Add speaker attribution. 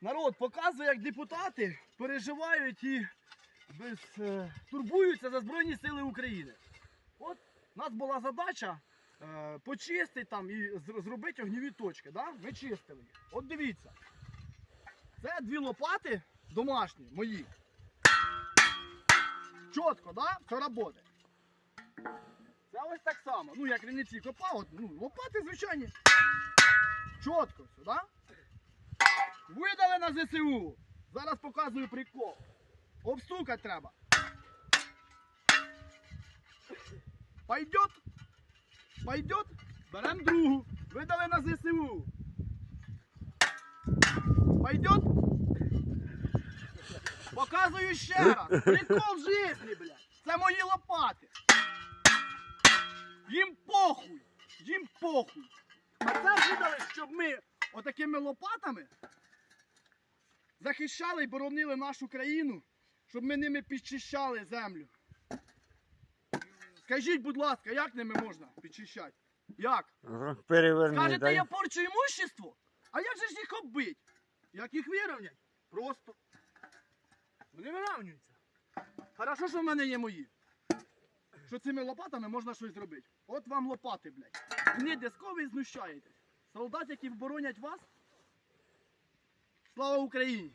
Speaker 1: Народ показує, як депутати переживають і без, е, турбуються за Збройні Сили України. От у нас була задача е, почистити там і зробити огніві точки. Да? Ми чистили їх. От дивіться. Це дві лопати домашні, мої. Чітко, да? Все роботи. Це ось так само. Ну, як Ріниці копав, от, ну, лопати звичайні. Чітко все, да? Видали на ЗСУ. Зараз показую прикол. Обстукать треба. Пойдет? Пойдет? Берем другу. Видали на ЗСУ. Пойдет? Показую ще раз. Прикол в житті, блядь. Це мої лопати. Їм похуй. Їм похуй. А це видали, щоб ми отакими лопатами захищали і боронили нашу країну, щоб ми ними підчищали землю. Скажіть, будь ласка, як ними можна підчищати? Як?
Speaker 2: Переверни,
Speaker 1: Скажете,
Speaker 2: дай.
Speaker 1: я порчу імущество? А як же ж їх оббить? Як їх вирівнять? Просто. Вони вирівнюються. Хорошо, що в мене є мої. Що цими лопатами можна щось зробити. От вам лопати, блядь. Не дискові знущаєтесь. Солдат, які боронять вас. Слава Україні!